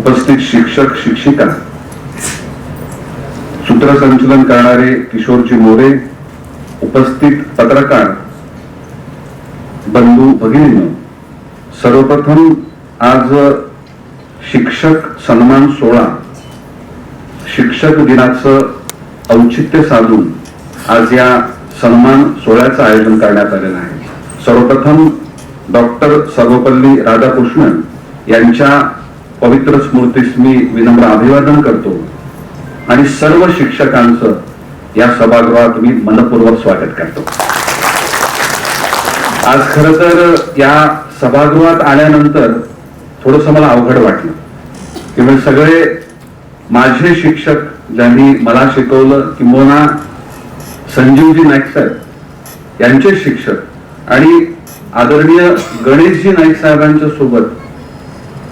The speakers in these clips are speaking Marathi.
उपस्थित शिक्षक शिक्षिका. सूत्रसंचलन करणारे किशोरजी मोरे उपस्थित पत्रकार बंधू भगिनी सर्वप्रथम आज शिक्षक सन्मान सोहळा शिक्षक दिनाचं औचित्य साधून आज या सन्मान सोहळ्याचं आयोजन करण्यात आलेलं आहे. सर्वप्रथम डॉक्टर सर्वपल्ली राधाकृष्णन यांच्या पवित्र स्मृतीस मी विनम्र अभिवादन करतो. आणि सर्व शिक्षकांचं या सभागृहात मी मनपूर्वक स्वागत करतो. आज खर तर या सभागृहात आल्यानंतर थोडस मला अवघड वाटलं. किंवा सगळे माझे शिक्षक ज्यांनी मला शिकवलं किंवा संजीवजी नाईक साहेब यांचे शिक्षक आणि आदरणीय गणेशजी नाईक साहेबांच्या सोबत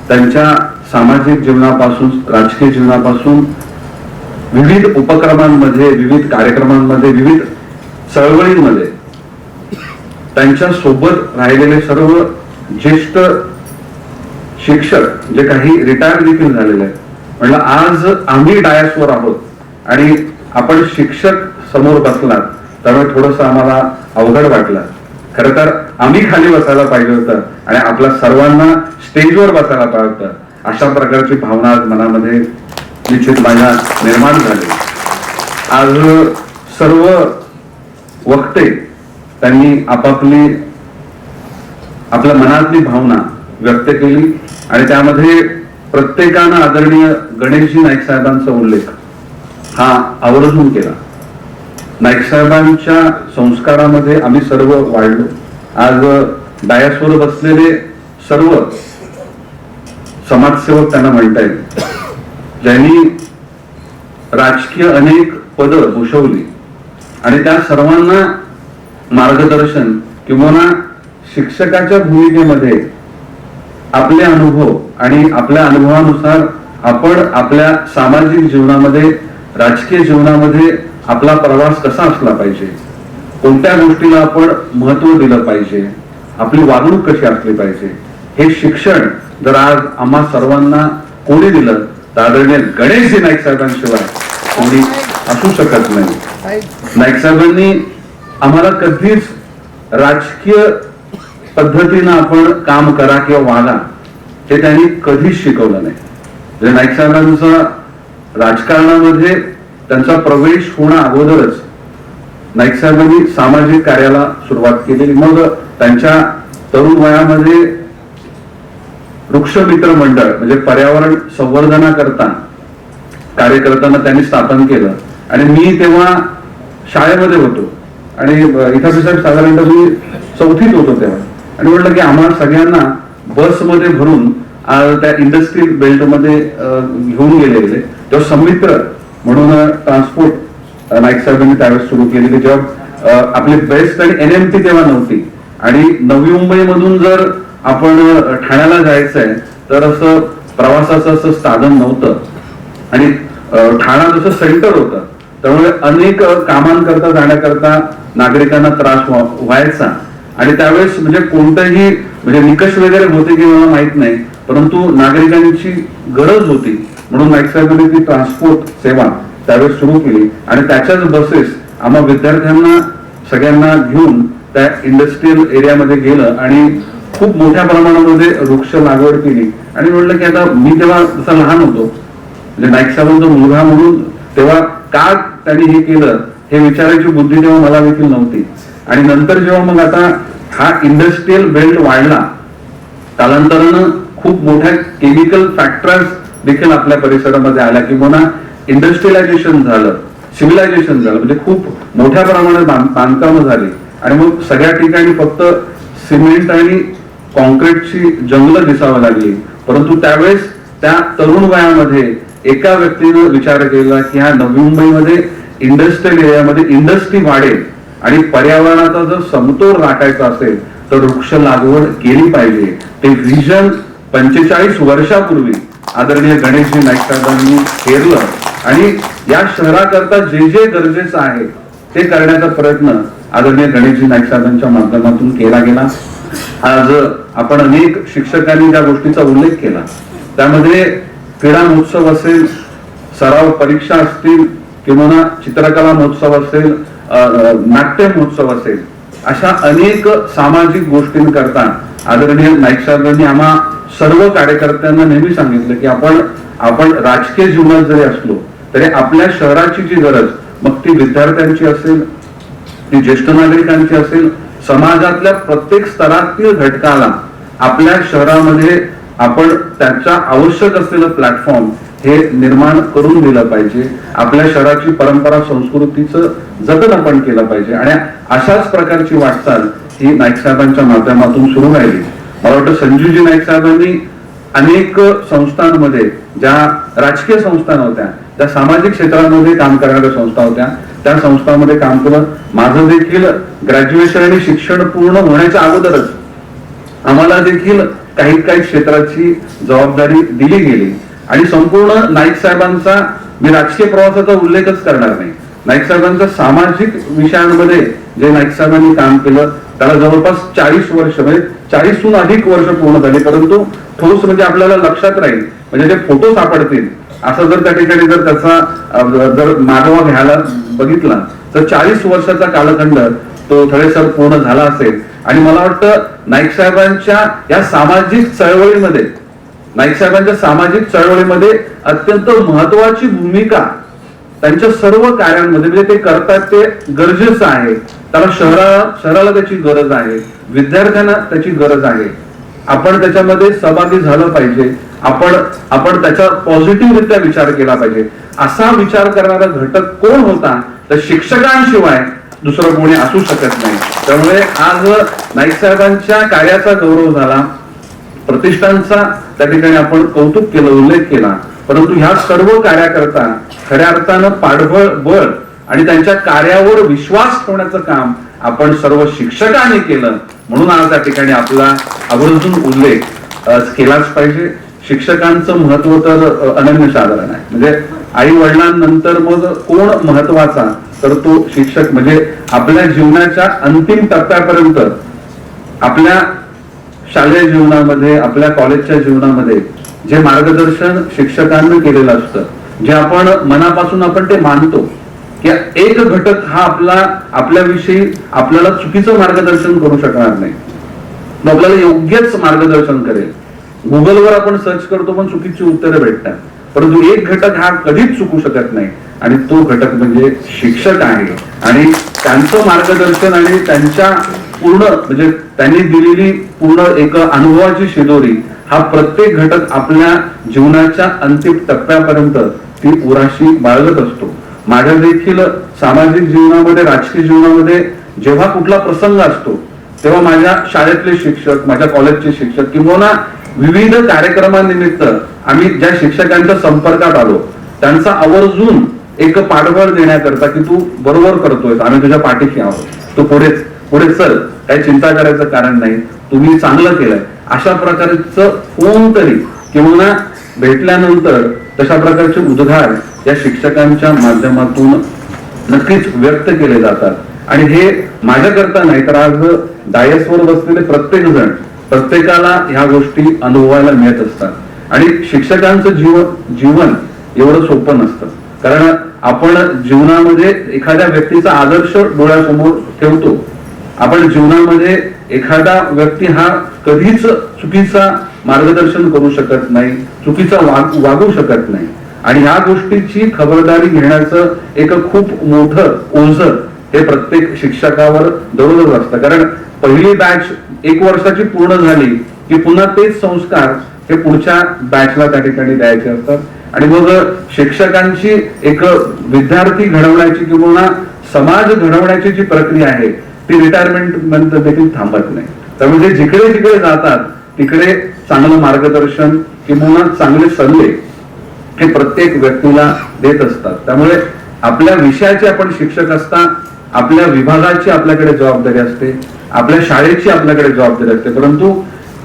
त्यांच्या सामाजिक जीवनापासून राजकीय जीवनापासून विविध उपक्रमांमध्ये विविध कार्यक्रमांमध्ये विविध चळवळींमध्ये त्यांच्यासोबत राहिलेले सर्व ज्येष्ठ शिक्षक जे काही रिटायर देखील झालेले आहेत. म्हणलं आज आम्ही डायसवर आहोत आणि आपण शिक्षक समोर बसलात त्यामुळे थोडस आम्हाला अवघड वाटलं. खरं तर आम्ही खाली बसायला पाहिजे होतं आणि आपल्या सर्वांना स्टेजवर बसायला पाहिजे होतं. अशा प्रकारची भावना आज मनामध्ये निश्चित माझ्या निर्माण झाली. आज सर्व वक्ते त्यांनी आपापली आपल्या मनातली भावना व्यक्त केली आणि त्यामध्ये प्रत्येकानं आदरणीय गणेशजी नाईक साहेबांचा उल्लेख हा आवर्जून केला. नाईक साहेबांच्या संस्कारामध्ये आम्ही सर्व वाढलो. आज डायसवर बसलेले सर्व समाजसेवक त्यांना म्हणता येईल. ज्यांनी राजकीय अनेक पद भूषवली आणि त्या सर्वांना मार्गदर्शन किंवा शिक्षकाच्या भूमिकेमध्ये आपले अनुभव आणि आपल्या अनुभवानुसार आपण आपल्या सामाजिक जीवनामध्ये राजकीय जीवनामध्ये आपला प्रवास कसा असला पाहिजे? कोणत्या गोष्टीला आपण महत्त्व दिलं पाहिजे? आपली वागणूक कशी असली पाहिजे? हे शिक्षण जर आज आम्हा सर्वांना कोणी दिलं तर आदरणीय गणेशजी नाईक साहेबांशिवाय कोणी असू शकत नाही. नाईक साहेबांनी आम्हाला कधीच राजकीय पद्धतीनं आपण काम करा किंवा वागा हे त्यांनी कधीच शिकवलं नाही. म्हणजे नाईक साहेबांचा राजकारणामध्ये त्यांचा प्रवेश होणं अगोदरच नाईक साहेबांनी सामाजिक कार्याला सुरुवात केली मग त्यांच्या तरुण वयामध्ये वृक्ष मित्र मंडळ म्हणजे पर्यावरण संवर्धनाकरता कार्य करताना त्यांनी स्थापन केलं. आणि मी तेव्हा शाळेमध्ये होतो. आणि इथं साहेब साधारणतः मी चौथीत होतो तेव्हा. आणि म्हटलं की आम्हाला सगळ्यांना बसमध्ये भरून त्या इंडस्ट्रियल बेल्टमध्ये घेऊन गेले तेव्हा समित्र म्हणून ट्रान्सपोर्ट नाईक साहेबांनी त्यावेळेस सुरू केलेली जेव्हा आपली बेस्ट आणि एन एम टी तेव्हा नव्हती. आणि नवी मुंबईमधून जर आपण ठाण्याला जायचंय तर असं प्रवासाचं असं साधन नव्हतं. आणि ठाणा जसं सेंटर होतं त्यामुळे अनेक कामांकरता जाण्याकरता नागरिकांना त्रास व्हायचा. आणि त्यावेळेस म्हणजे कोणतंही म्हणजे निकष वगैरे होते की मला माहीत नाही परंतु नागरिकांची गरज होती. म्हणून नाईक साहेबांनी ती ट्रान्सपोर्ट सेवा त्यावेळेस सुरू केली. आणि त्याच्याच बसेस आम्हा विद्यार्थ्यांना सगळ्यांना घेऊन त्या इंडस्ट्रीयल एरियामध्ये गेलं. आणि खूप मोठ्या प्रमाणामध्ये वृक्ष लागवड केली. आणि म्हटलं की आता मी तेव्हा जसा लहान होतो म्हणजे नाईक साहेबांचा मुलगा म्हणून तेव्हा का त्यांनी हे केलं हे विचारायची बुद्धी तेव्हा मला देखील नव्हती. आणि नंतर जेव्हा मग आता हा इंडस्ट्रीयल बेल्ट वाढला कालांतरानं खूप मोठ्या केमिकल फॅक्टर्स देखील आपल्या परिसरामध्ये आल्या किंवा इंडस्ट्रियलायझेशन झालं सिव्हिलायझेशन झालं. म्हणजे खूप मोठ्या प्रमाणात बांध- बांधकामं झाली. आणि मग सगळ्या ठिकाणी फक्त सिमेंट आणि कॉन्क्रीटची जंगलं दिसावं लागली. परंतु त्यावेळेस त्या तरुण वयामध्ये एका व्यक्तीनं विचार केला की ह्या नवी मुंबईमध्ये इंडस्ट्रियल एरियामध्ये इंडस्ट्री वाढेल आणि पर्यावरणाचा जर समतोल राखायचा असेल तर वृक्ष लागवड केली पाहिजे. ते व्हिजन पंचेचाळीस वर्षापूर्वी आदरणीय गणेशजी नाईक साहेबांनी केलं आणि या शहराकरता जे जे गरजेचं आहे ते करण्याचा प्रयत्न आदरणीय गणेशजी नाईक साहेबांच्या माध्यमातून केला गेला. आज आपण अनेक शिक्षकांनी त्या गोष्टीचा उल्लेख केला त्यामध्ये क्रीडा महोत्सव असेल सराव परीक्षा असतील किंवा चित्रकला महोत्सव असेल नाट्य महोत्सव असेल अशा अनेक सामाजिक गोष्टींकरता आदरणीय नाईक साहेबांनी आम्हा सर्व कार्यकर्त्यांना नेहमी सांगितलं की आपण आपण राजकीय जीवनात जरी असलो तरी आपल्या शहराची जी गरज मग ती विद्यार्थ्यांची असेल ती ज्येष्ठ नागरिकांची असेल समाजातल्या प्रत्येक स्तरातील घटकाला आपल्या शहरामध्ये आपण त्याच्या आवश्यक असलेलं प्लॅटफॉर्म हे निर्माण करून दिलं पाहिजे. आपल्या शहराची परंपरा संस्कृतीचं जतन आपण केलं पाहिजे. आणि अशाच प्रकारची वाटचाल ही नाईक साहेबांच्या माध्यमातून सुरू राहिली. मला वाटतं संजीवजी नाईक साहेबांनी अनेक संस्थांमध्ये ज्या राजकीय संस्था होत्या त्या सामाजिक क्षेत्रामध्ये काम करणाऱ्या संस्था होत्या त्या संस्थांमध्ये काम केलं. माझं देखील ग्रॅज्युएशन आणि शिक्षण पूर्ण होण्याच्या अगोदरच आम्हाला देखील काही काही क्षेत्राची जबाबदारी दिली गेली. आणि संपूर्ण नाईक साहेबांचा मी राजकीय प्रवासाचा उल्लेखच करणार नाही. नाईक साहेबांच्या सामाजिक विषयांमध्ये जे नाईक साहेबांनी काम केलं त्याला जवळपास चाळीस वर्ष म्हणजे चाळीसहून अधिक वर्ष पूर्ण झाले. परंतु ठोस म्हणजे आपल्याला लक्षात राहील म्हणजे ते फोटो सापडतील. असं जर त्या ठिकाणी जर त्याचा जर मागोवा घ्यायला बघितला तर चाळीस वर्षाचा कालखंड तो सर पूर्ण झाला असेल. आणि मला वाटतं नाईक साहेबांच्या या सामाजिक चळवळीमध्ये नाईक साहेबांच्या सामाजिक चळवळीमध्ये अत्यंत महत्वाची भूमिका त्यांच्या सर्व कार्यांमध्ये म्हणजे ते करतात ते गरजेचं आहे. त्याला शहरा शहराला त्याची गरज आहे. विद्यार्थ्यांना त्याची गरज आहे. आपण त्याच्यामध्ये सहभागी झालं पाहिजे. आपण आपण त्याचा पॉझिटिव्हरित्या विचार केला पाहिजे. असा विचार करणारा घटक कोण होता? तर शिक्षकांशिवाय दुसरं कोणी असू शकत नाही. त्यामुळे आज नाईक साहेबांच्या कार्याचा गौरव झाला. प्रतिष्ठानचा त्या ठिकाणी आपण कौतुक केलं उल्लेख केला. परंतु ह्या सर्व कार्याकरता खऱ्या अर्थानं पाठबळ बळ आणि त्यांच्या कार्यावर विश्वास ठेवण्याचं काम आपण सर्व शिक्षकांनी केलं. म्हणून आज त्या ठिकाणी आपला आवर्जून उल्लेख केलाच पाहिजे. शिक्षकांचं महत्त्व तर अनन्य अनन्यसाधारण आहे. म्हणजे आई वडिलांनंतर मग कोण महत्त्वाचा तर तो शिक्षक म्हणजे आपल्या जीवनाच्या अंतिम टप्प्यापर्यंत आपल्या शालेय जीवनामध्ये आपल्या कॉलेजच्या जीवनामध्ये जे मार्गदर्शन शिक्षकांनी केलेलं असतं जे आपण मनापासून आपण ते मानतो की एक घटक हा आपला आपल्याविषयी आपल्याला चुकीचं मार्गदर्शन करू शकणार नाही. मग आपल्याला योग्यच मार्गदर्शन करेल. गुगलवर आपण सर्च करतो पण चुकीची उत्तरे भेटतात. परंतु एक घटक हा कधीच चुकू शकत नाही. आणि तो घटक म्हणजे शिक्षक आहे. आणि त्यांचं मार्गदर्शन आणि त्यांच्या पूर्ण म्हणजे त्यांनी दिलेली पूर्ण एक अनुभवाची शिदोरी हा प्रत्येक घटक आपल्या जीवनाच्या अंतिम टप्प्यापर्यंत ती उराशी बाळगत असतो. माझ्या देखील सामाजिक जीवनामध्ये राजकीय जीवनामध्ये जेव्हा कुठला प्रसंग असतो तेव्हा माझ्या शाळेतले शिक्षक माझ्या कॉलेजचे शिक्षक किंवा विविध कार्यक्रमानिमित्त आम्ही ज्या शिक्षकांच्या संपर्कात आलो त्यांचा आवर्जून एक पाठबळ देण्याकरता की तू बरोबर करतोय आम्ही तुझ्या पाठीशी आहोत. तू पुढे पुढे चल काही चिंता करायचं कारण नाही. तुम्ही चांगलं केलंय. अशा प्रकारचं कोणतरी किंवा भेटल्यानंतर तशा प्रकारचे उद्गार या शिक्षकांच्या माध्यमातून नक्कीच व्यक्त केले जातात. आणि हे माझ्याकरता नाही तर आज डायसवर बसलेले प्रत्येक जण प्रत्येकाला ह्या गोष्टी अनुभवायला मिळत असतात. आणि शिक्षकांचं जीवन जीवन एवढं सोपं नसतं. कारण आपण जीवनामध्ये एखाद्या व्यक्तीचा आदर्श डोळ्यासमोर ठेवतो. आपण जीवनामध्ये एखादा व्यक्ती हा कधीच चुकीचा मार्गदर्शन करू शकत नाही चुकीचा वाग वागू शकत नाही. आणि ह्या गोष्टीची खबरदारी घेण्याचं एक खूप मोठं ओझ हे प्रत्येक शिक्षकावर दररोज असतं. कारण पहिली बॅच एक वर्षाची पूर्ण झाली की पुन्हा तेच संस्कार हे पुढच्या बॅचला त्या ठिकाणी द्यायचे असतात. आणि मग शिक्षकांची एक विद्यार्थी घडवण्याची किंवा समाज घडवण्याची जी प्रक्रिया आहे ती रिटायरमेंट नंतर देखील थांबत नाही. त्यामुळे जिकडे जिकडे जातात तिकडे चांगलं मार्गदर्शन किंवा चांगले सल्ले हे प्रत्येक व्यक्तीला देत असतात. त्यामुळे आपल्या विषयाचे आपण शिक्षक असता आपल्या विभागाची आपल्याकडे जबाबदारी असते आपल्या शाळेची आपल्याकडे जबाबदारी असते. परंतु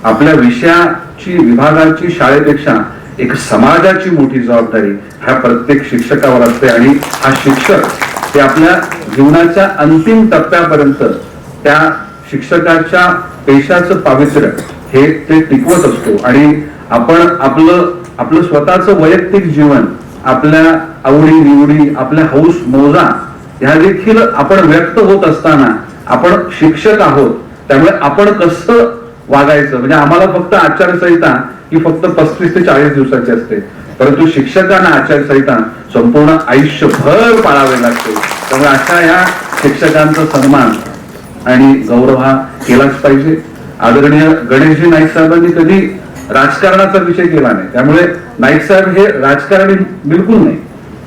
आपल्या विषयाची विभागाची शाळेपेक्षा एक समाजाची मोठी जबाबदारी ह्या प्रत्येक शिक्षकावर असते आणि हा शिक्षक ते आपल्या जीवनाच्या अंतिम टप्प्यापर्यंत त्या शिक्षकाच्या पेशाचं पावित्र्य हे ते टिकवत असतो. आणि आपण आपलं आपलं स्वतःचं वैयक्तिक जीवन आपल्या आवडी निवडी आपल्या हौस मोजा ह्या देखील आपण व्यक्त होत असताना आपण शिक्षक आहोत. त्यामुळे आपण कसं वागायचं? म्हणजे आम्हाला फक्त आचारसंहिता ही फक्त पस्तीस ते चाळीस दिवसाची असते. परंतु शिक्षकांना आचारसंहिता संपूर्ण आयुष्यभर पाळावे लागते. त्यामुळे अशा या शिक्षकांचा सन्मान आणि गौरव हा केलाच पाहिजे. आदरणीय गणेशजी नाईक साहेबांनी कधी राजकारणाचा विषय केला नाही. त्यामुळे नाईक साहेब हे राजकारणी बिलकुल नाही.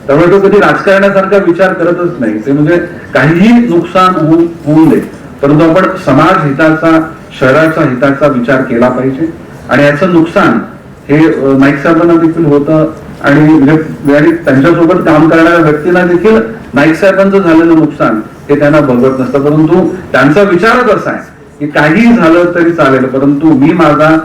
त्यामुळे तो कधी राजकारणासारखा विचार करतच नाही. ते म्हणजे काहीही नुकसान होऊ होऊ नये. परंतु आपण समाज हिताचा शहराच्या हिताचा विचार केला पाहिजे. आणि याचं नुकसान हे नाईक साहेबांना देखील होतं आणि म्हणजे त्यांच्यासोबत काम करणाऱ्या व्यक्तींना देखील नाईक साहेबांचं झालेलं नुकसान हे त्यांना बघत नसतं. परंतु त्यांचा विचारच असा आहे की काही झालं तरी चालेल परंतु मी माझा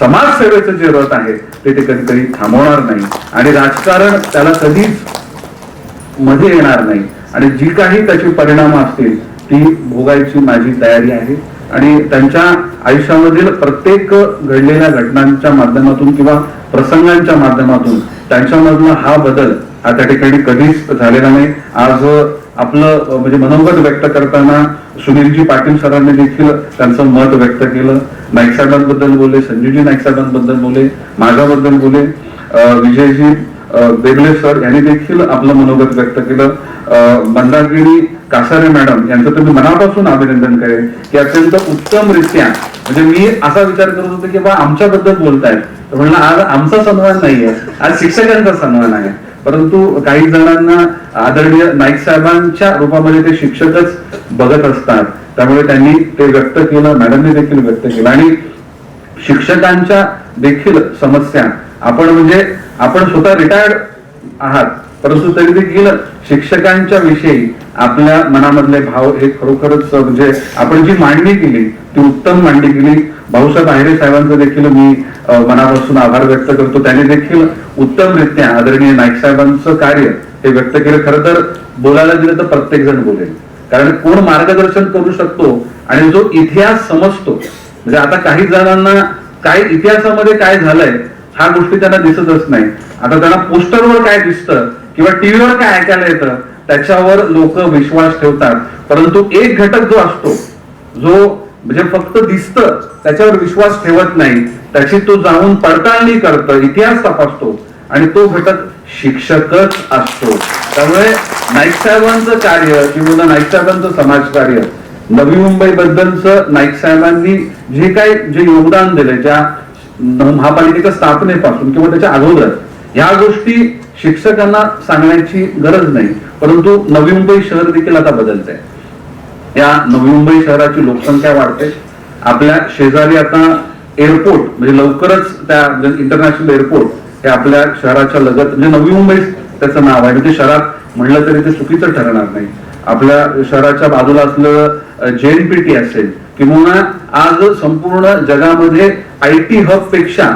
समाजसेवेचं जे रथ आहे ते ते कधी कधी थांबवणार नाही. आणि राजकारण त्याला कधीच मध्ये येणार नाही. आणि जी काही त्याची परिणाम असतील ती भोगायची माझी तयारी आहे. आणि त्यांच्या आयुष्यामधील प्रत्येक घडलेल्या घटनांच्या माध्यमातून किंवा प्रसंगांच्या माध्यमातून त्यांच्यामधला हा बदल हा त्या ठिकाणी कधीच झालेला नाही. आज आपलं म्हणजे मनोगत व्यक्त करताना सुनीलजी पाटील सरांनी देखील त्यांचं मत व्यक्त केलं. नाईक साहेबांबद्दल बोलले संजीवजी नाईक साहेबांबद्दल बोलले माझ्याबद्दल बोलले. विजयजी बेगले सर यांनी देखील आपलं मनोगत व्यक्त केलं. मंदागिरी कासारे मॅडम यांचं तुम्ही मनापासून अभिनंदन करेल की अत्यंत उत्तमरित्या म्हणजे मी असा विचार करत होतो की बा आमच्याबद्दल बोलतायत. तर म्हणलं आज आमचा सन्मान नाहीये. आज शिक्षकांचा सन्मान आहे. परंतु काही जणांना आदरणीय नाईक साहेबांच्या रूपामध्ये ते शिक्षकच बघत असतात. त्यामुळे त्यांनी ते व्यक्त केलं मॅडमने देखील व्यक्त केलं. आणि शिक्षकांच्या देखील समस्या आपण म्हणजे आपण स्वतः रिटायर्ड आहात. परंतु तरी देखील शिक्षकांच्या विषयी आपल्या मनामधले भाव हे खरोखरच म्हणजे आपण जी मांडणी केली ती उत्तम मांडणी केली. भाऊसाहेब आहिरे साहेबांचं देखील मी मनापासून आभार व्यक्त करतो. त्यांनी देखील उत्तमरित्या आदरणीय नाईक साहेबांचं कार्य हे व्यक्त केलं. खरं तर बोलायला गेलं तर प्रत्येक जण बोलेल. कारण कोण मार्गदर्शन करू शकतो आणि जो इतिहास समजतो म्हणजे आता काही जणांना काय इतिहासामध्ये काय झालंय ह्या गोष्टी त्यांना दिसतच नाही. आता त्यांना पोस्टरवर काय दिसतं किंवा टीव्हीवर काय ऐकायला येतं त्याच्यावर लोक विश्वास ठेवतात. परंतु एक घटक जो असतो जो म्हणजे फक्त दिसतं त्याच्यावर विश्वास ठेवत नाही त्याची तो जाऊन पडताळणी करतं इतिहास तपासतो आणि तो घटक शिक्षकच असतो. त्यामुळे नाईक साहेबांचं कार्य किंवा नाईक साहेबांचं समाजकार्य नवी मुंबई बद्दलच नाईक साहेबांनी जे काही जे योगदान दिले ज्या महापालिकेच्या स्थापनेपासून किंवा त्याच्या अगोदर ह्या गोष्टी शिक्षकांना सांगण्याची गरज नाही. परंतु नवी मुंबई शहर देखील आता बदलत आहे या नवी मुंबई शहराची लोकसंख्या वाढते. आपल्या शेजारी आता एअरपोर्ट म्हणजे लवकरच त्या इंटरनॅशनल एअरपोर्ट हे आपल्या शहराच्या लगत म्हणजे नवी मुंबई त्याचं नाव आहे. म्हणजे शहरात म्हणलं तरी ते चुकीचं ठरणार नाही. आपल्या शहराच्या बाजूला असलेलं जेएनपीटी असेल किंवा आज संपूर्ण जगामध्ये आय टी हबपेक्षा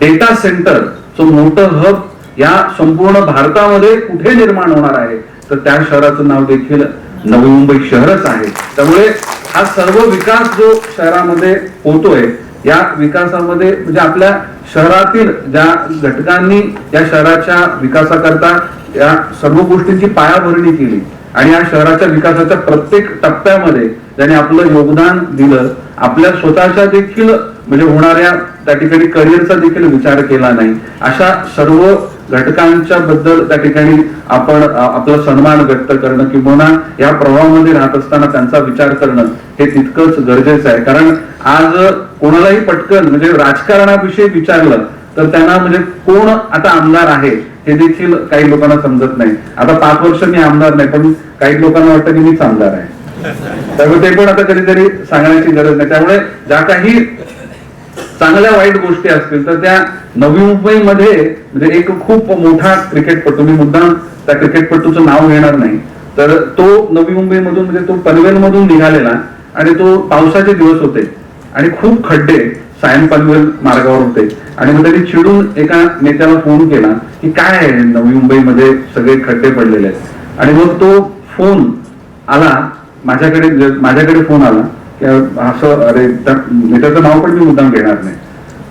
डेटा सेंटर जो मोठं हब या संपूर्ण भारतामध्ये कुठे निर्माण होणार आहे तर त्या शहराचं नाव देखील नवी मुंबई शहरच आहे. त्यामुळे हा सर्व विकास जो शहरामध्ये होतोय या विकासामध्ये म्हणजे आपल्या शहरातील ज्या घटकांनी या शहराच्या विकासाकरता या सर्व गोष्टींची पायाभरणी केली आणि या शहराच्या विकासाच्या प्रत्येक टप्प्यामध्ये ज्याने आपलं योगदान दिलं आपल्या स्वतःच्या देखील म्हणजे होणाऱ्या त्या ठिकाणी करिअरचा देखील विचार केला नाही. अशा सर्व घटकांच्या बद्दल त्या ठिकाणी आपण आपला सन्मान व्यक्त करणं किंवा या प्रवाहामध्ये राहत असताना त्यांचा विचार करणं हे तितकंच गरजेचं आहे. कारण आज कोणालाही पटकन म्हणजे राजकारणाविषयी विचारलं तर त्यांना म्हणजे कोण आता आमदार आहे हे देखील काही लोकांना समजत नाही. आता पाच वर्ष मी आमदार नाही पण काही लोकांना वाटतं की मीच आमदार आहे. त्यामुळे ते पण आता कधीतरी सांगण्याची गरज नाही. त्यामुळे ज्या काही चांगल्या वाईट गोष्टी असतील तर त्या नवी मुंबईमध्ये म्हणजे एक खूप मोठा क्रिकेटपटू मी मुद्दाम त्या क्रिकेटपटूचं नाव घेणार नाही. तर तो नवी मुंबईमधून म्हणजे तो पनवेल मधून निघालेला आणि तो पावसाचे दिवस होते आणि खूप खड्डे सायन पनवेल मार्गावर होते. आणि मग त्यांनी चिडून एका नेत्याला फोन केला की काय आहे नवी मुंबईमध्ये सगळे खड्डे पडलेले आहेत? आणि मग तो फोन आला माझ्याकडे माझ्याकडे फोन आला. असं अरे मित्राचं नाव पण मी मुद्दाम घेणार नाही.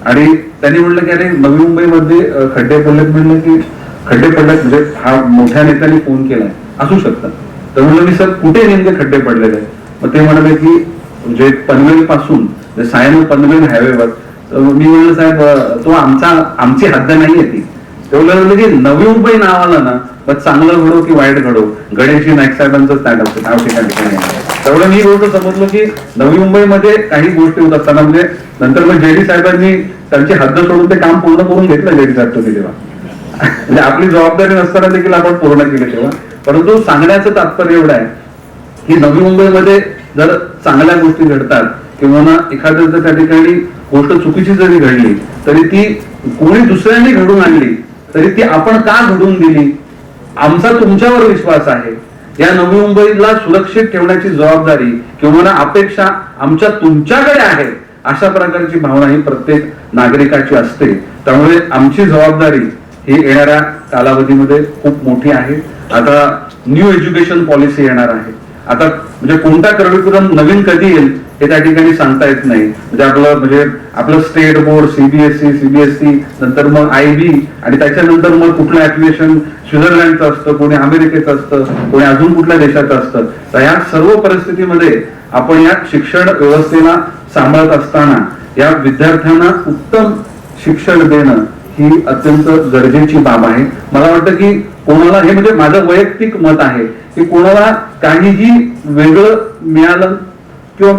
आणि त्यांनी म्हटलं की अरे नवी मुंबईमध्ये खड्डे पडलेत. म्हणलं की खड्डे पडलेत म्हणजे हा मोठ्या नेत्यांनी फोन केलाय. असू शकतात तर म्हणलं मी सर कुठे नेमके खड्डे पडलेले आहेत मग ते म्हणाले की म्हणजे पनवेल पासून सायन पनवेल हायवेवर. तर मी म्हणलं साहेब तो आमचा आमची हद्द नाहीये ती. तेवढं म्हणलं की नवी मुंबई नाव आलं ना मग चांगलं घडो की वाईट घडो? गणेशजी नाईक साहेबांचं स्टँड असतं नाव ठिकाण ठिकाणी तेवढं मी गोष्ट समजलो की नवी मुंबईमध्ये काही गोष्टी होत असताना म्हणजे नंतर मग जेडी साहेबांनी त्यांची हद्द सोडून ते काम पूर्ण करून घेतलं जेडी साहेब तुम्ही तेव्हा. म्हणजे आपली जबाबदारी नसताना देखील आपण पूर्ण केली तेव्हा. परंतु सांगण्याचं तात्पर्य एवढं आहे की नवी मुंबईमध्ये जर चांगल्या गोष्टी घडतात किंवा ना एखाद्या जर त्या ठिकाणी गोष्ट चुकीची जरी घडली तरी ती कोणी दुसऱ्याने घडून आणली तरी ती आपण का घडून दिली? आमचा तुमच्यावर विश्वास आहे. या नवी मुंबईला सुरक्षित ठेवण्याची जबाबदारी किंवा ना अपेक्षा आमच्या तुमच्याकडे आहे अशा प्रकारची भावना ही प्रत्येक नागरिकाची असते. त्यामुळे आमची जबाबदारी ही येणाऱ्या कालावधीमध्ये खूप मोठी आहे. आता न्यू एज्युकेशन पॉलिसी येणार आहे. आता म्हणजे कोणता करिक्युलम नवीन कधी येईल हे त्या ठिकाणी सांगता येत नाही. म्हणजे आपलं म्हणजे आपलं स्टेट बोर्ड सीबीएसई सीबीएसई नंतर मग आय बी आणि त्याच्यानंतर मग कुठलं ऍप्लिकेशन स्वित्झर्लंडचं असतं कोणी अमेरिकेचं असतं कोणी अजून कुठल्या देशाचं असतं. तर या सर्व परिस्थितीमध्ये आपण या शिक्षण व्यवस्थेला सांभाळत असताना या विद्यार्थ्यांना उत्तम शिक्षण देणं ही अत्यंत गरजेची बाब आहे. मला वाटतं की कोणाला हे म्हणजे माझं वैयक्तिक मत आहे की कोणाला काहीही वेगळं मिळालं किंवा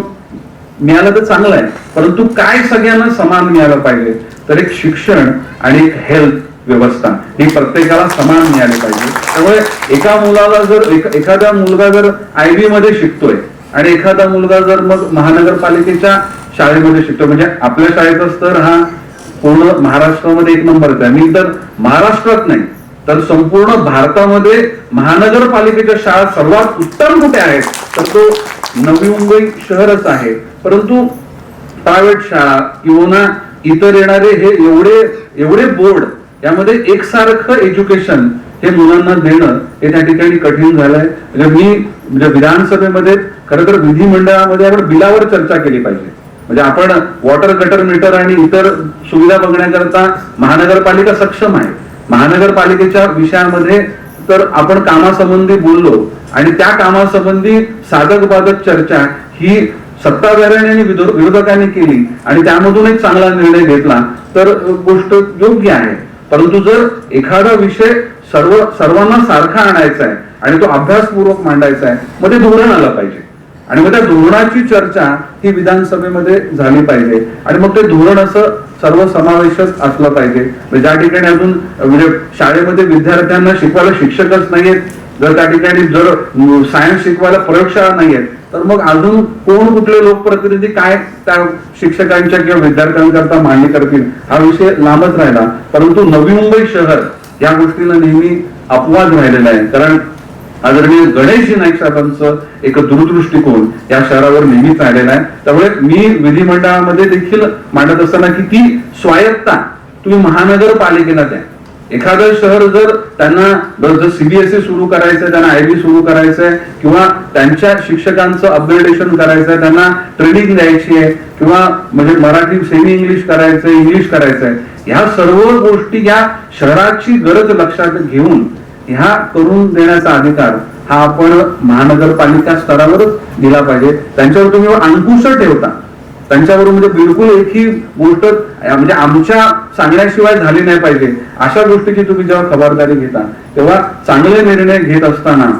मिळालं तर चांगलं आहे परंतु काय सगळ्यांना समान मिळालं पाहिजे तर एक शिक्षण आणि एक हेल्थ व्यवस्था ही प्रत्येकाला समान मिळाली पाहिजे. त्यामुळे एका मुलाला जर एखादा मुलगा जर आय बी मध्ये शिकतोय आणि एखादा मुलगा जर मग महानगरपालिकेच्या शाळेमध्ये शिकतोय म्हणजे आपल्या शाळेचा स्तर हा पूर्ण महाराष्ट्रामध्ये एक नंबरच आहे मी तर महाराष्ट्रात नाही तर संपूर्ण भारतामध्ये महानगरपालिकेच्या शाळा सर्वात उत्तम कुठे आहेत? तर तो नवी मुंबई शहरच आहे. परंतु प्रायव्हेट शाळा किंवा इतर येणारे हे एवढे एवढे बोर्ड यामध्ये एकसारखं एज्युकेशन हे मुलांना देणं हे त्या ठिकाणी कठीण झालंय. म्हणजे मी म्हणजे विधानसभेमध्ये खरं तर विधिमंडळामध्ये आपण बिलावर चर्चा केली पाहिजे. म्हणजे आपण वॉटर गटर मीटर आणि इतर सुविधा बघण्याकरता महानगरपालिका सक्षम आहे. महानगरपालिकेच्या विषयामध्ये तर आपण कामासंबंधी बोललो आणि त्या कामासंबंधी साधक बाधक चर्चा ही सत्ताधाऱ्यांनी आणि विरोधकांनी केली आणि त्यामधून एक चांगला निर्णय घेतला तर गोष्ट योग्य आहे. परंतु जर एखादा विषय सर्व सर्वांना सारखा आणायचा आहे आणि तो अभ्यासपूर्वक मांडायचा आहे मग ते धोरण आलं पाहिजे. आणि मग त्या धोरणाची चर्चा ही विधानसभेमध्ये झाली पाहिजे. आणि मग ते धोरण असं सर्व समावेशक असलं पाहिजे. म्हणजे ज्या ठिकाणी अजून म्हणजे शाळेमध्ये विद्यार्थ्यांना शिकवायला शिक्षकच नाहीयेत जर त्या ठिकाणी जर सायन्स शिकवायला प्रयोगशाळा नाहीयेत तर मग अजून कोण कुठले लोकप्रतिनिधी काय त्या शिक्षकांच्या किंवा विद्यार्थ्यांकरता मांडणी करतील? हा विषय लांबच राहिला. परंतु नवी मुंबई शहर या गोष्टीला नेहमी अपवाद राहिलेला आहे. कारण आदरणीय गणेशजी नाईक साहेबांचं एक दूरदृष्टिकोन या शहरावर नेहमीच आलेला आहे. त्यामुळे मी विधिमंडळामध्ये देखील मांडत असताना की ती स्वायत्ता तुम्ही महानगरपालिकेला द्या. एखादं शहर जर त्यांना जर सीबीएसई सुरू करायचंय त्यांना आयबी सुरू करायचंय किंवा त्यांच्या शिक्षकांचं अपग्रेडेशन करायचंय त्यांना ट्रेनिंग द्यायची आहे किंवा म्हणजे मराठी सेमी इंग्लिश करायचंय इंग्लिश करायचंय ह्या सर्व गोष्टी या शहराची गरज लक्षात घेऊन ह्या करून देण्याचा अधिकार हा आपण महानगरपालिका स्तरावरच दिला पाहिजे. त्यांच्यावर तुम्ही अंकुश ठेवता. त्यांच्यावर म्हणजे बिलकुल एकही गोष्ट म्हणजे आमच्या सांगण्याशिवाय झाली नाही पाहिजे. अशा गोष्टीची तुम्ही जेव्हा खबरदारी घेता तेव्हा चांगले निर्णय घेत असताना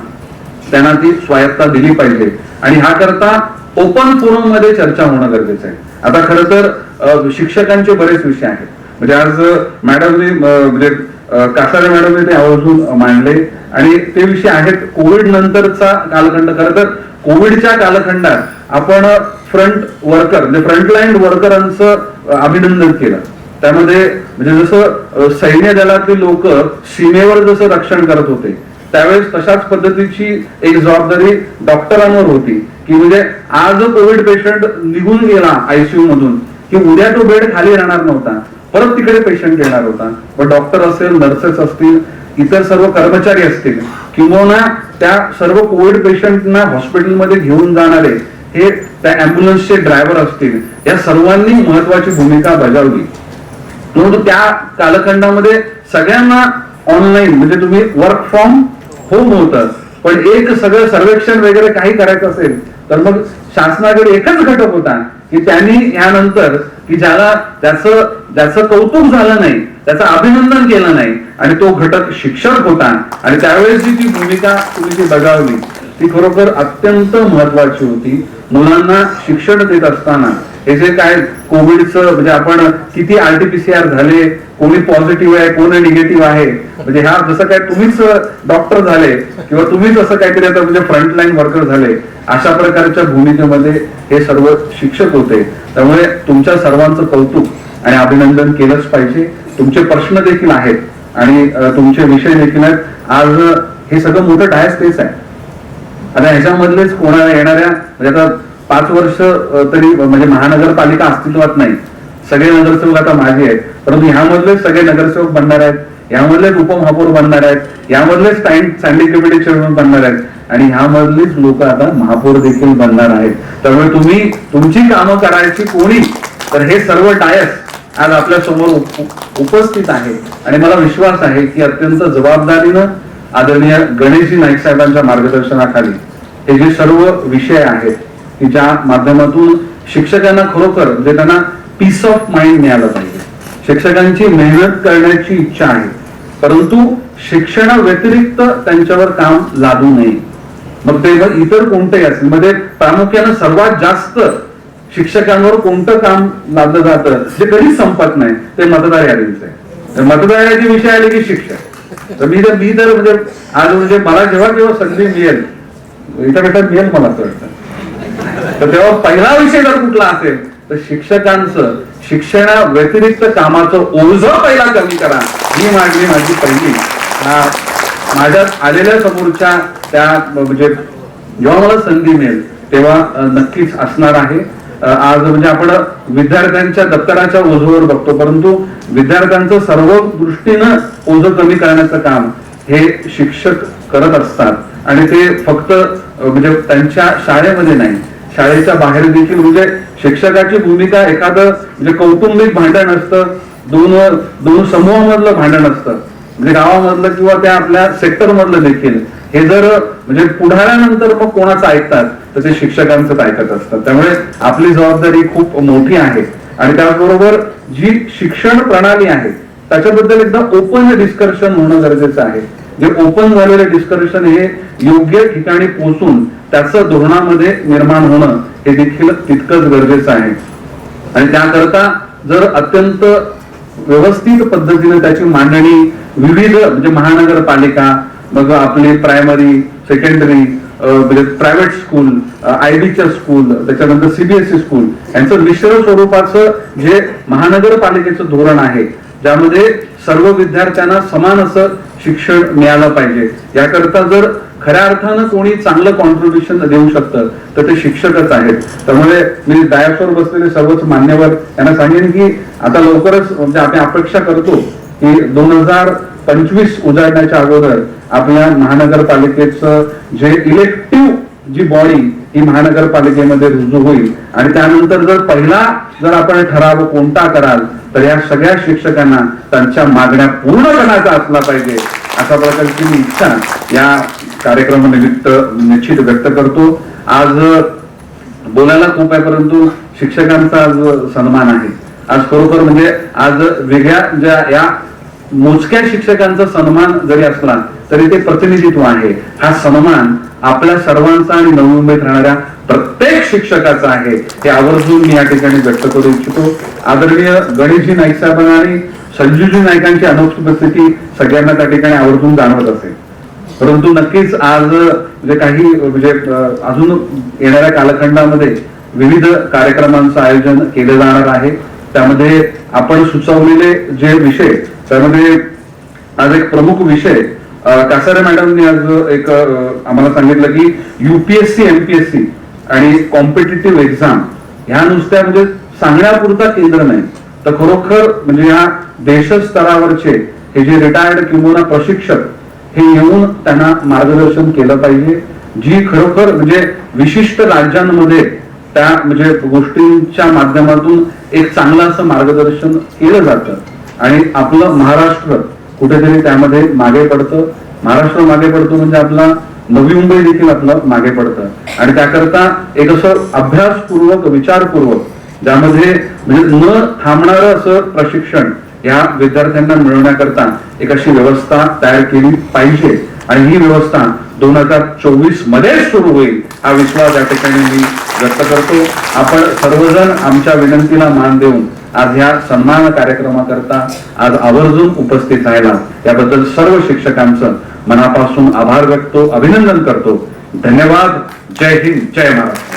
त्यांना ती स्वायत्ता दिली पाहिजे. आणि ह्या करता ओपन फोरममध्ये चर्चा होणं गरजेचं आहे. आता खरं तर शिक्षकांचे बरेच विषय आहेत. म्हणजे आज मॅडमने म्हणजे कासारे मॅडम ते आवर्जून मांडले. आणि ते विषय आहेत कोविड नंतरचा कालखंड. खरं तर कोविडच्या कालखंडात आपण फ्रंट वर्कर म्हणजे फ्रंटलाईन वर्करांचं अभिनंदन केलं. त्यामध्ये म्हणजे जसं सैन्य दलातली लोक सीमेवर जसं रक्षण करत होते त्यावेळेस तशाच पद्धतीची एक जबाबदारी डॉक्टरांवर होती की म्हणजे आज कोविड पेशंट निघून गेला आयसीयू मधून की उद्या तो बेड खाली राहणार नव्हता. परत तिकडे पेशंट येणार होता. व डॉक्टर असेल नर्सेस असतील इतर सर्व कर्मचारी असतील किंवा त्या सर्व कोविड पेशंटना हॉस्पिटलमध्ये घेऊन जाणारे हे त्या अँब्युलन्सचे ड्रायव्हर असतील या सर्वांनी महत्वाची भूमिका बजावली. परंतु त्या कालखंडामध्ये सगळ्यांना ऑनलाईन म्हणजे तुम्ही वर्क फ्रॉम होम होतं पण एक सगळं सर्वेक्षण वगैरे काही करायचं असेल तर मग शासनाकडे एकच घटक होता की त्यांनी यानंतर की ज्याला त्याचं ज्याचं कौतुक झालं नाही त्याचं अभिनंदन केलं नाही आणि तो घटक शिक्षक होता आणि त्यावेळेस जी ती भूमिका तुम्ही ती बजावली ती खरोखर अत्यंत महत्वाची होती. मुलांना शिक्षण देत असताना हे जे काय कोविडचं म्हणजे आपण किती आरटीपीसीआर झाले कोणी पॉझिटिव्ह आहे कोणी निगेटिव्ह आहे म्हणजे ह्या जसं काय तुम्हीच डॉक्टर झाले किंवा तुम्हीच असं काहीतरी आता म्हणजे फ्रंटलाईन वर्कर झाले अशा प्रकारच्या भूमिकेमध्ये हे सर्व शिक्षक होते. त्यामुळे तुमच्या सर्वांचं कौतुक आणि अभिनंदन केलंच पाहिजे. तुमचे प्रश्न देखील आहेत आणि तुमचे विषय देखील आहेत. आज हे सगळं मोठं डायस्पेस तेच आहे. आता ह्याच्यामधलेच कोणाला येणाऱ्या म्हणजे आता पाच वर्ष तरी म्हणजे महानगरपालिका अस्तित्वात नाही. सगळे नगरसेवक आता माझे आहेत. परंतु ह्यामधले सगळे नगरसेवक बनणार आहेत. यामधलेच उपमहापौर बनणार आहेत. यामधलेच स्टँड स्टँडिंग कमिटी चेअरमन बनणार आहेत. आणि ह्यामधलेच लोक आता महापौर देखील बनणार आहेत. त्यामुळे तुम्ही तुमची कामं करायची कोणी? तर हे सर्व टायस आज आपल्यासमोर उपस्थित आहे आणि मला विश्वास आहे की अत्यंत जबाबदारीनं आदरणीय गणेशजी नाईक साहेबांच्या मार्गदर्शनाखाली हे जे सर्व विषय आहेत हिच्या माध्यमातून शिक्षकांना खरोखर म्हणजे त्यांना पीस ऑफ माइंड मिळालं पाहिजे. शिक्षकांची मेहनत करण्याची इच्छा आहे. परंतु शिक्षणा व्यतिरिक्त त्यांच्यावर काम लादू नये. मग ते इतर कोणतेही असेल मध्ये म्हणजे प्रामुख्यानं सर्वात जास्त शिक्षकांवर कोणतं काम लादलं जातं जे कधीच संपत नाही ते मतदार यादीचं आहे. तर मतदार यादी विषय आले की शिक्षक. तर मी तर मी तर म्हणजे आज म्हणजे मला जेव्हा जेव्हा संधी मिळेल इथं भेटत मिळेल मला असं वाटतं. तर तेव्हा पहिला विषय जर कुठला असेल तर शिक्षकांचं शिक्षणा व्यतिरिक्त कामाचं ओझ पहिला कमी करा. ही मागणी माझी पहिली. माझ्या माझ्यात आलेल्या समोरच्या त्या म्हणजे जेव्हा मला संधी मिळेल तेव्हा नक्कीच असणार आहे. आज म्हणजे आपण विद्यार्थ्यांच्या दप्तराच्या ओझवर बघतो परंतु विद्यार्थ्यांचं सर्व दृष्टीनं ओझ कमी करण्याचं काम हे शिक्षक करत असतात. आणि ते फक्त म्हणजे त्यांच्या शाळेमध्ये नाही शाळेच्या बाहेर देखील म्हणजे शिक्षकाची भूमिका एखादं म्हणजे कौटुंबिक भांडण असतं दोन दोन समूहामधलं भांडण असतं. म्हणजे गावामधलं किंवा त्या आपल्या सेक्टर मधलं देखील. हे जर म्हणजे पुढाऱ्यानंतर मग कोणाचं ऐकतात तर ते शिक्षकांचंच ऐकत असतात. त्यामुळे आपली जबाबदारी खूप मोठी आहे. आणि त्याचबरोबर जी शिक्षण प्रणाली आहे त्याच्याबद्दल एकदा ओपन डिस्कशन होणं गरजेचं आहे. जे ओपन झालेले डिस्कशन हे योग्य ठिकाणी पोहोचून त्याचं धोरणामध्ये निर्माण होणं हे देखील तितकंच गरजेचं आहे. आणि त्याकरता जर अत्यंत व्यवस्थित पद्धतीने त्याची मांडणी विविध म्हणजे महानगरपालिका मग आपली प्रायमरी सेकंडरी म्हणजे प्रायव्हेट स्कूल आय च्या स्कूल त्याच्यानंतर सीबीएसई स्कूल यांचं मिश्र स्वरूपाचं जे महानगरपालिकेचं धोरण आहे ज्यामध्ये सर्व विद्यार्थ्यांना समान असं शिक्षण मिळालं पाहिजे. याकरता जर खऱ्या अर्थानं कोणी चांगलं कॉन्ट्रीब्युशन देऊ शकतं तर ते शिक्षकच आहेत. त्यामुळे मी डायसवर बसलेले सर्वच मान्यवर यांना सांगेन की आता लवकरच म्हणजे आपण अपेक्षा करतो की दोन हजार पंचवीस उजाडण्याच्या अगोदर आपल्या महानगरपालिकेचं जे इलेक्टिव्ह जी बॉडी ही महानगरपालिकेमध्ये रुजू होईल. आणि त्यानंतर जर पहिला जर आपण ठराव कोणता कराल तर या सगळ्या शिक्षकांना त्यांच्या मागण्या पूर्ण करण्याचा असला पाहिजे अशा प्रकारची मी इच्छा या कार्यक्रमानिमित्त निश्चित व्यक्त करतो. आज बोलायला खूप आहे परंतु शिक्षकांचा आज सन्मान आहे. आज खरोखर म्हणजे आज वेगळ्या ज्या या मोजक्या शिक्षकांचा सन्मान जरी असला तरी ते प्रतिनिधित्व आहे. हा सन्मान आपल्या सर्वांचा आणि नवमुंबईत राहणाऱ्या प्रत्येक शिक्षकाचा आहे. हे आवर्जून मी या ठिकाणी व्यक्त करू इच्छितो. आदरणीय गणेशजी नाईक साहेबांना आणि संजूजी नाईकांची अनुपस्थिती सगळ्यांना त्या ठिकाणी आवर्जून जाणवत असेल. परंतु नक्कीच आज जे काही म्हणजे अजून येणाऱ्या कालखंडामध्ये विविध कार्यक्रमांचं आयोजन केलं जाणार आहे. त्यामध्ये आपण सुचवलेले जे विषय त्यामध्ये आज एक प्रमुख विषय कासारे मॅडमनी आज एक आम्हाला सांगितलं की युपीएससी एमपीएससी आणि कॉम्पिटेटिव्ह एक्झाम ह्या नुसत्या म्हणजे सांगण्यापुरता केंद्र नाही. तर खरोखर म्हणजे या देशस्तरावरचे हे जे रिटायर्ड किंवा प्रशिक्षक हे येऊन त्यांना मार्गदर्शन केलं पाहिजे. जी खरोखर म्हणजे विशिष्ट राज्यांमध्ये त्या म्हणजे गोष्टींच्या माध्यमातून एक चांगलं असं मार्गदर्शन केलं जातं. आणि आपलं महाराष्ट्र कुठेतरी त्यामध्ये मागे पडतं. महाराष्ट्र मागे पडतो म्हणजे आपला नवी मुंबई देखील आपलं मागे पडतं. आणि त्याकरता एक असं अभ्यासपूर्वक विचारपूर्वक ज्यामध्ये म्हणजे न थांबणारं असं प्रशिक्षण या विद्यार्थ्यांना मिळवण्याकरता एक अशी व्यवस्था तयार केली पाहिजे. आणि ही व्यवस्था दोन हजार चोवीसमध्ये सुरू होईल हा विश्वास या ठिकाणी मी व्यक्त करतो. आपण सर्वजण आमच्या विनंतीला मान देऊन आज ह्या सन्मान कार्यक्रमाकरता आज आवर्जून उपस्थित राहिला. त्याबद्दल सर्व शिक्षकांचं मनापासून आभार व्यक्त अभिनंदन करतो. धन्यवाद. जय हिंद. जय महाराष्ट्र.